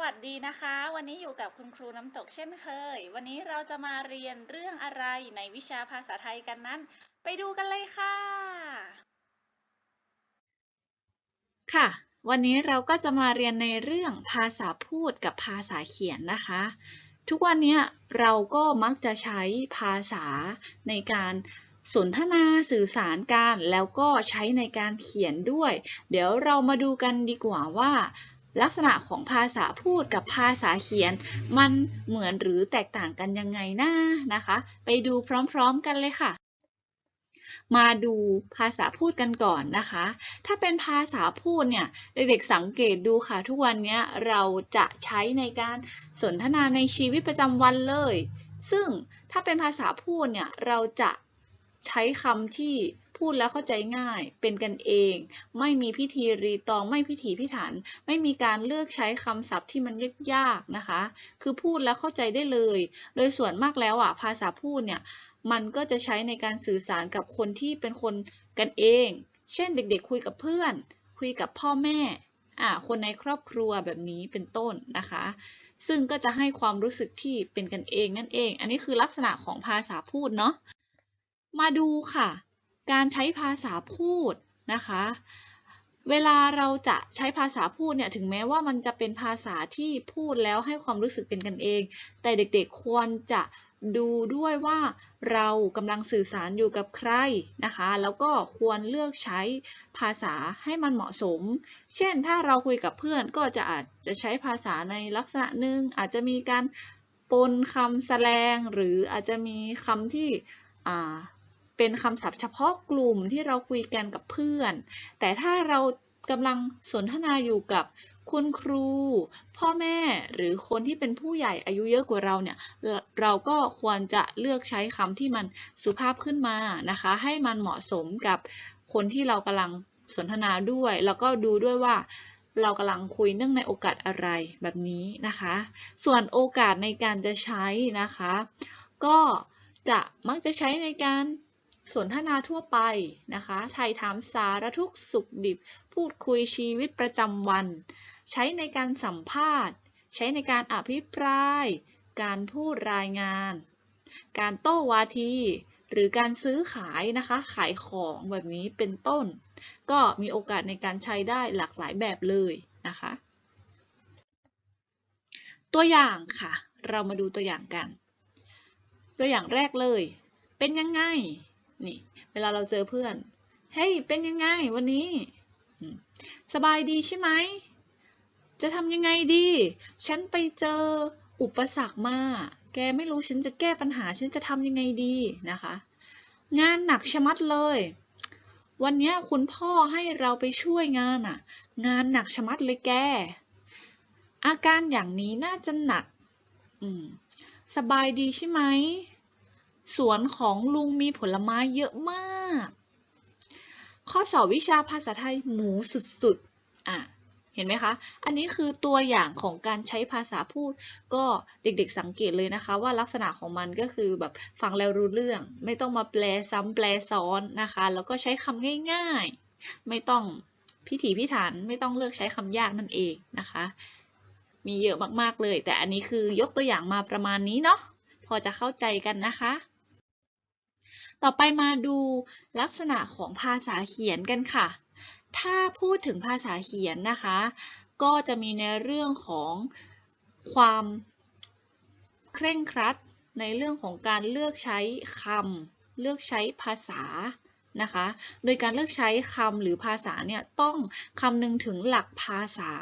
วัสดีนะคะ วันนี้อยู่กับคุณครูน้ำตกเช่นเคย วันนี้เราจะมาเรียนเรื่องอะไรในวิชาภาษาไทยกันนั้น ไปดูกันเลยค่ะ ค่ะ วันนี้เราก็จะมาเรียนในเรื่องภาษาพูดกับภาษาเขียนนะคะ ทุกวันนี้เราก็มักจะใช้ภาษาในการสนทนาสื่อสารกันแล้วก็ใช้ในการเขียนด้วย เดี๋ยวเรามาดูกันดีกว่าว่า ลักษณะของภาษาพูดกับภาษาเขียน มันเหมือนหรือแตกต่างกันยังไงนะนะคะ ไปดูพร้อมๆกันเลยค่ะ มาดูภาษาพูดกันก่อนนะคะ ถ้าเป็นภาษาพูดเนี่ยเด็กๆสังเกตดูค่ะ ทุกวันนี้เราจะใช้ในการสนทนาในชีวิตประจำวันเลย ซึ่งถ้าเป็นภาษาพูดเนี่ยเราจะใช้คำที่ พูดแล้วเข้าใจง่าย เป็นกันเอง ไม่มีพิธีรีตองไม่พิถีพิถัน ไม่มีการเลือกใช้คำศัพท์ที่มันยากๆนะคะ คือพูดแล้วเข้าใจได้เลย โดยส่วนมากแล้วอะภาษาพูดเนี่ยมันก็จะใช้ในการสื่อสารกับคนที่เป็นคนกันเอง เช่นเด็กๆ คุยกับเพื่อน คุยกับพ่อแม่อ่าคนในครอบครัวแบบนี้เป็นต้นนะคะ ซึ่งก็จะให้ความรู้สึกที่เป็นกันเองนั่นเอง อันนี้คือลักษณะของภาษาพูดเนาะมาดูค่ะ การใช้ภาษาพูดนะคะ เวลาเราจะใช้ภาษาพูดเนี่ยถึงแม้ว่ามันจะเป็นภาษาที่พูดแล้วให้ความรู้สึกเป็นกันเอง แต่เด็กๆควรจะดูด้วยว่าเรากำลังสื่อสารอยู่กับใครนะคะ แล้วก็ควรเลือกใช้ภาษาให้มันเหมาะสม เช่นถ้าเราคุยกับเพื่อนก็จะอาจจะใช้ภาษาในลักษณะหนึ่งอาจจะมีการปนคำแสลงหรืออาจจะมีคำที่ เป็นคำศัพท์เฉพาะกลุ่มที่เราคุยกันกับเพื่อน แต่ถ้าเรากำลังสนทนาอยู่กับคุณครู พ่อแม่หรือคนที่เป็นผู้ใหญ่อายุเยอะกว่าเราเนี่ย เราก็ควรจะเลือกใช้คำที่มันสุภาพขึ้นมานะคะ ให้มันเหมาะสมกับคนที่เรากำลังสนทนาด้วย แล้วก็ดูด้วยว่าเรากำลังคุยเนื่องในโอกาสอะไรแบบนี้นะคะ ส่วนโอกาสในการจะใช้นะคะ ก็จะมักจะใช้ในการ สนทนาทั่วไปนะคะไทยถามสารทุกสุขดิบ พูดคุยชีวิตประจำวัน ใช้ในการสัมภาษณ์ ใช้ในการอภิปราย การพูดรายงาน การโต้วาที หรือการซื้อขายนะคะ ขายของแบบนี้เป็นต้น ก็มีโอกาสในการใช้ได้หลากหลายแบบเลยนะคะ ตัวอย่างค่ะ เรามาดูตัวอย่างกัน ตัวอย่างแรกเลย เป็นยังไง นี่ เวลาเราเจอเพื่อน เฮ้ย เป็นยังไงวันนี้ สบายดีใช่ไหม จะทำยังไงดี ฉันไปเจออุปสรรคมา แกไม่รู้ฉันจะแก้ปัญหา ฉันจะทำยังไงดีนะคะ งานหนักชะมัดเลย วันนี้คุณพ่อให้เราไปช่วยงานอะ งานหนักชะมัดเลยแก อาการอย่างนี้น่าจะหนัก สบายดีใช่ไหม สวนของลุงมีผลไม้เยอะมาก ข้อสอบวิชาภาษาไทยหมูสุดๆอะเห็นไหมคะ อันนี้คือตัวอย่างของการใช้ภาษาพูด ก็เด็กๆสังเกตเลยนะคะ ว่าลักษณะของมันก็คือแบบฟังแล้วรู้เรื่อง ไม่ต้องมาแปลซ้ำแปลซ้อนนะคะ แล้วก็ใช้คำง่ายๆ ไม่ต้องพิถีพิถัน ไม่ต้องเลือกใช้คำยากนั่นเองนะคะ มีเยอะมากๆเลย แต่อันนี้คือยกตัวอย่างมาประมาณนี้เนาะ พอจะเข้าใจกันนะคะ ต่อไปมาดูลักษณะของภาษาเขียนกันค่ะ ถ้าพูดถึงภาษาเขียนนะคะ ก็จะมีในเรื่องของความเคร่งครัด ในเรื่องของการเลือกใช้คำเลือกใช้ภาษานะคะ โดยการเลือกใช้คำหรือภาษาเนี่ยต้องคำนึงถึงหลักภาษา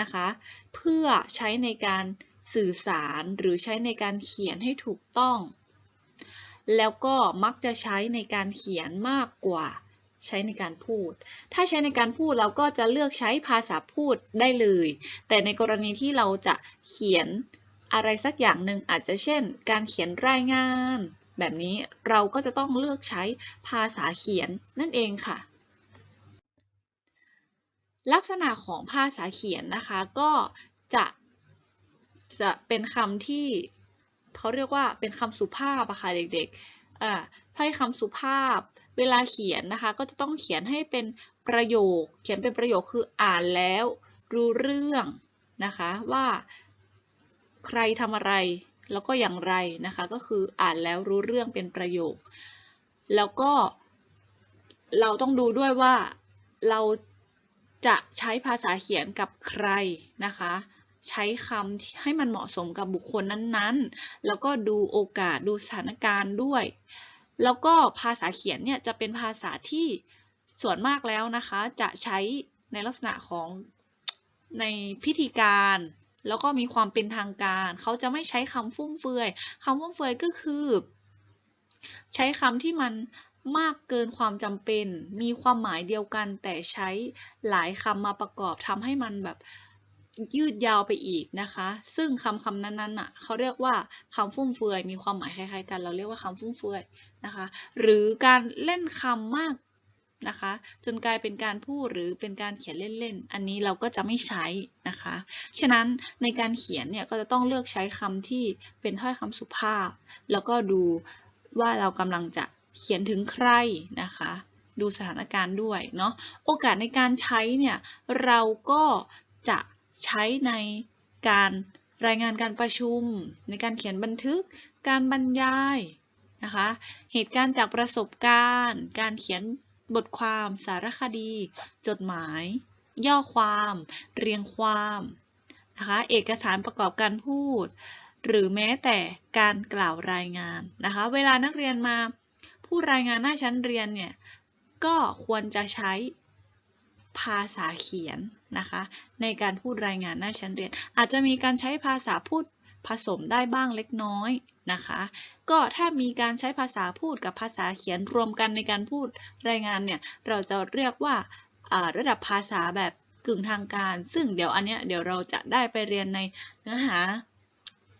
นะคะ เพื่อใช้ในการสื่อสารหรือใช้ในการเขียนให้ถูกต้อง แล้วก็มักจะใช้ในการเขียนมากกว่าใช้ในการพูด ถ้าใช้ในการพูดเราก็จะเลือกใช้ภาษาพูดได้เลย แต่ในกรณีที่เราจะเขียนอะไรสักอย่างหนึ่งอาจจะเช่น การเขียนรายงาน แบบนี้เราก็จะต้องเลือกใช้ภาษาเขียนนั่นเองค่ะ ลักษณะของภาษาเขียนนะคะก็จะจะเป็นคำที่ เขาเรียกว่าเป็นคำสุภาพอะค่ะเด็กๆอ่าถ้อยคำสุภาพเวลาเขียนนะคะ ก็จะต้องเขียนให้เป็นประโยค เขียนเป็นประโยคคืออ่านแล้วรู้เรื่องนะคะว่าใครทำอะไรแล้วก็อย่างไรนะคะ ก็คืออ่านแล้วรู้เรื่องเป็นประโยค แล้วก็เราต้องดูด้วยว่าเราจะใช้ภาษาเขียนกับใครนะคะ ใช้คำให้มันเหมาะสมกับบุคคลนั้นๆ แล้วก็ดูโอกาสดูสถานการณ์ด้วย แล้วก็ภาษาเขียนเนี่ยจะเป็นภาษาที่ส่วนมากแล้วนะคะ จะใช้ในลักษณะของในพิธีการแล้วก็มีความเป็นทางการ เขาจะไม่ใช้คำฟุ่มเฟือยคำฟุ่มเฟือยก็คือ ใช้คำที่มันมากเกินความจำเป็น มีความหมายเดียวกันแต่ใช้หลายคำมาประกอบทำให้มันแบบ ยืดยาวไปอีกนะคะ ซึ่งคำคำนั้นๆน่ะเขาเรียกว่าคำฟุ่มเฟือย มีความหมายคล้ายๆกัน เราเรียกว่าคำฟุ่มเฟือยนะคะ หรือการเล่นคำมากนะคะ จนกลายเป็นการพูดหรือเป็นการเขียนเล่นๆ อันนี้เราก็จะไม่ใช้นะคะ ฉะนั้นในการเขียนเนี่ยก็จะต้องเลือกใช้คำที่เป็นถ้อยคำสุภาพ แล้วก็ดูว่าเรากำลังจะเขียนถึงใครนะคะดูสถานการณ์ด้วยเนาะโอกาสในการใช้เนี่ยเราก็จะ ใช้ในการรายงานการประชุม ในการเขียนบันทึก การบรรยายนะคะ เหตุการณ์จากประสบการณ์ การเขียนบทความสารคดี จดหมาย ย่อความ เรียงความนะคะเอกสารประกอบการพูด หรือแม้แต่การกล่าวรายงานนะคะ เวลานักเรียนมาผู้รายงานหน้าชั้นเรียนเนี่ยก็ควรจะใช้ ภาษาเขียนนะคะ ในการพูดรายงานหน้าชั้นเรียน อาจจะมีการใช้ภาษาพูดผสมได้บ้างเล็กน้อยนะคะ ก็ถ้ามีการใช้ภาษาพูดกับภาษาเขียนรวมกันในการพูดรายงานเนี่ย เราจะเรียกว่าระดับภาษาแบบกึ่งทางการ ซึ่งเดี๋ยวอันเนี้ยเดี๋ยวเราจะได้ไปเรียนในเนื้อหา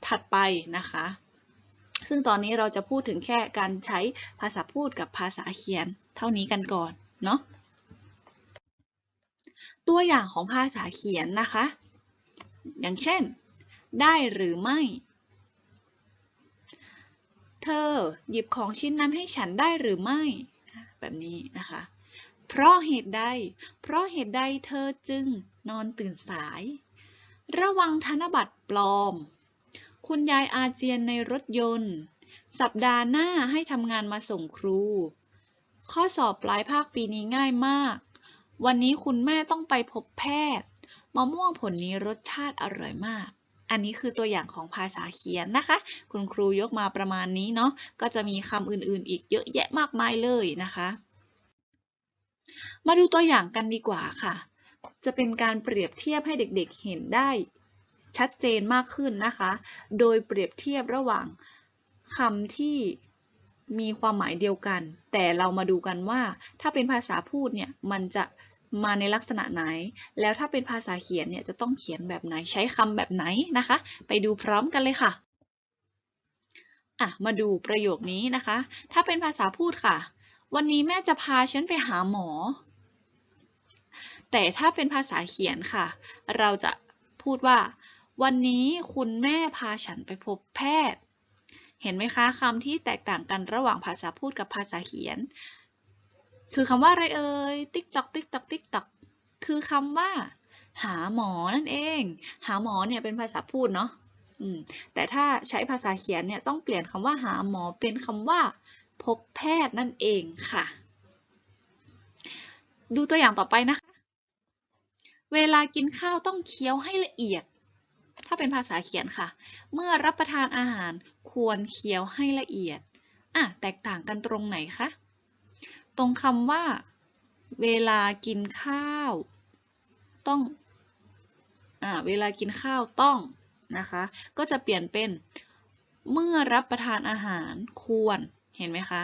ถัดไปนะคะ ซึ่งตอนนี้เราจะพูดถึงแค่การใช้ภาษาพูดกับภาษาเขียนเท่านี้กันก่อนเนาะ ตัวอย่างของภาษาเขียนนะคะ อย่างเช่น ได้หรือไม่ เธอหยิบของชิ้นนั้นให้ฉันได้หรือไม่ แบบนี้นะคะ เพราะเหตุใด เพราะเหตุใดเธอจึงนอนตื่นสาย ระวังธนบัตรปลอม คุณยายอาเจียนในรถยนต์ สัปดาห์หน้าให้ทำงานมาส่งครู ข้อสอบปลายภาคปีนี้ง่ายมาก วันนี้คุณแม่ต้องไปพบแพทย์ มะม่วงผลนี้รสชาติอร่อยมาก อันนี้คือตัวอย่างของภาษาเขียนนะคะ คุณครูยกมาประมาณนี้เนาะ ก็จะมีคำอื่นๆ อีกเยอะแยะมากมายเลยนะคะ มาดูตัวอย่างกันดีกว่าค่ะ จะเป็นการเปรียบเทียบให้เด็กๆเห็นได้ ชัดเจนมากขึ้นนะคะ โดยเปรียบเทียบระหว่างคำที่ มีความหมายเดียวกัน แต่เรามาดูกันว่า ถ้าเป็นภาษาพูดเนี่ยมันจะมาในลักษณะไหน แล้วถ้าเป็นภาษาเขียนเนี่ยจะต้องเขียนแบบไหนใช้คำแบบไหนนะคะ ไปดูพร้อมกันเลยค่ะอะมาดูประโยคนี้นะคะ ถ้าเป็นภาษาพูดค่ะ วันนี้แม่จะพาฉันไปหาหมอ แต่ถ้าเป็นภาษาเขียนค่ะ เราจะพูดว่า วันนี้คุณแม่พาฉันไปพบแพทย์ เห็นไหมคะคำที่แตกต่างกันระหว่างภาษาพูดกับภาษาเขียน คือคำว่าอะไรเอ่ยติ๊กตอกติ๊กตอกติ๊กตอกคือคำว่า หาหมอนั่นเอง หาหมอเนี่ยเป็นภาษาพูดเนาะแต่ถ้าใช้ภาษาเขียนเนี่ยต้องเปลี่ยนคำว่าหาหมอเป็นคำว่า พบแพทย์นั่นเองค่ะ ดูตัวอย่างต่อไปนะคะ เวลากินข้าวต้องเคี้ยวให้ละเอียดาเป็นภาษาเขียนค่ะ เมื่อรับประทานอาหารควรเคี้ยวให้ละเอียดอะแตกต่างกันตรงไหนคะ ตรงคำว่า เวลากินข้าว ต้องอ่าเวลากินข้าวต้องนะคะ ก็จะเปลี่ยนเป็น เมื่อรับประทานอาหารควร เห็นไหมคะ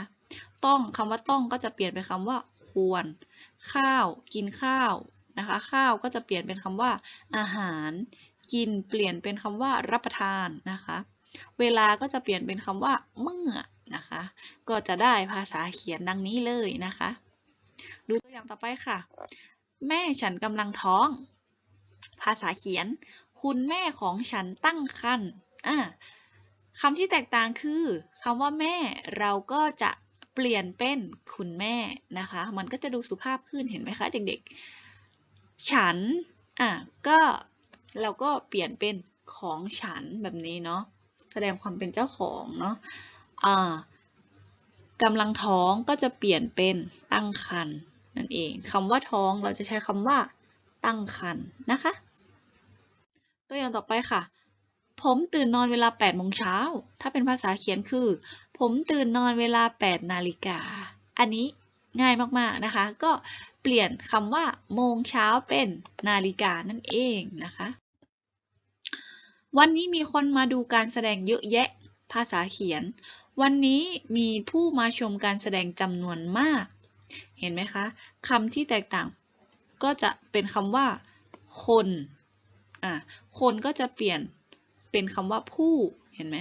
ต้องคำว่าต้องก็จะเปลี่ยนเป็นคำว่า ควร ข้าว กินข้าวนะคะ ข้าวก็จะเปลี่ยนเป็นคำว่า อาหาร กินเปลี่ยนเป็นคำว่ารับประทานนะคะ เวลาก็จะเปลี่ยนเป็นคำว่าเมื่อนะคะ ก็จะได้ภาษาเขียนดังนี้เลยนะคะ ดูตัวอย่างต่อไปค่ะ แม่ฉันกำลังท้อง ภาษาเขียน คุณแม่ของฉันตั้งครรภ์อ่าคำที่แตกต่างคือคำว่าแม่เราก็จะเปลี่ยนเป็นคุณแม่นะคะ มันก็จะดูสุภาพขึ้นเห็นไหมคะเด็กๆ ฉันอะก็ เราก็เปลี่ยนเป็นของฉันแบบนี้เนาะแสดงความเป็นเจ้าของเนาะอ่ากำลังท้องก็จะเปลี่ยนเป็นตั้งครรภ์นั่นเองคำว่าท้องเราจะใช้คำว่า ตั้งครรภ์นะคะ ตัวอย่างต่อไปค่ะ ผมตื่นนอนเวลา8โมงเช้า ถ้าเป็นภาษาเขียนคือ ผมตื่นนอนเวลา8นาฬิกา อันนี้ ง่ายมากๆนะคะ ก็เปลี่ยนคำว่าโมงเช้าเป็นนาฬิกานั่นเองนะคะ วันนี้มีคนมาดูการแสดงเยอะแยะภาษาเขียน วันนี้มีผู้มาชมการแสดงจำนวนมาก เห็นไหมคะคำที่แตกต่างก็จะเป็นคำว่า คนอะคนก็จะเปลี่ยนเป็นคำว่าผู้เห็นไหม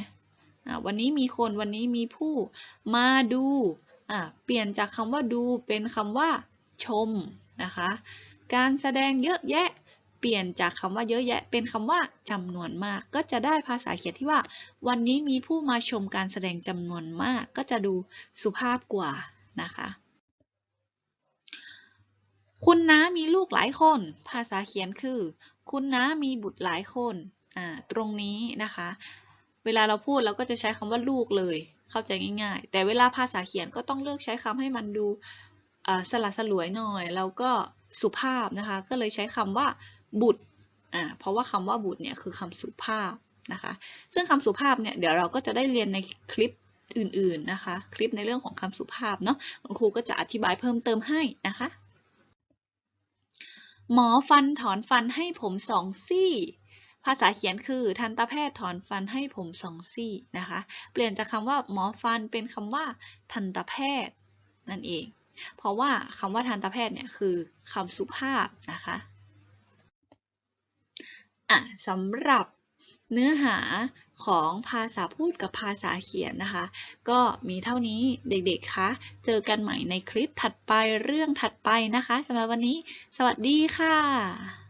อะวันนี้มีคนวันนี้มีผู้มาดู อะเปลี่ยนจากคำว่าดูเป็นคำว่าชมนะคะ การแสดงเยอะแยะ เปลี่ยนจากคำว่าเยอะแยะ เป็นคำว่าจำนวนมาก ก็จะได้ภาษาเขียนที่ว่า วันนี้มีผู้มาชมการแสดงจำนวนมาก ก็จะดูสุภาพกว่านะคะ คุณน้ามีลูกหลายคน ภาษาเขียนคือ คุณน้ามีบุตรหลายคน อ่า ตรงนี้นะคะ เวลาเราพูดเราก็จะใช้คำว่าลูกเลย เข้าใจง่ายๆ แต่เวลาภาษาเขียนก็ต้องเลือกใช้คำให้มันดูสลัดสลวยหน่อย แล้วก็สุภาพนะคะ ก็เลยใช้คำว่าบุตรอ่าเพราะว่าคำว่าบุตรเนี่ยคือคำสุภาพนะคะ ซึ่งคำสุภาพเนี่ยเดี๋ยวเราก็จะได้เรียนในคลิปอื่นๆนะคะ คลิปในเรื่องของคำสุภาพเนาะคุณครูก็จะอธิบายเพิ่มเติมให้นะคะ หมอฟันถอนฟันให้ผมสองซี่ ภาษาเขียนคือทันตแพทย์ถอนฟันให้ผมสองซี่นะคะ เปลี่ยนจากคำว่าหมอฟันเป็นคำว่าทันตแพทย์นั่นเอง เพราะว่าคำว่าทันตแพทย์เนี่ยคือคำสุภาพนะคะอะสำหรับเนื้อหาของภาษาพูดกับภาษาเขียนนะคะ ก็มีเท่านี้เด็กๆ คะ เจอกันใหม่ในคลิปถัดไปเรื่องถัดไปนะคะสำหรับวันนี้ สวัสดีค่ะ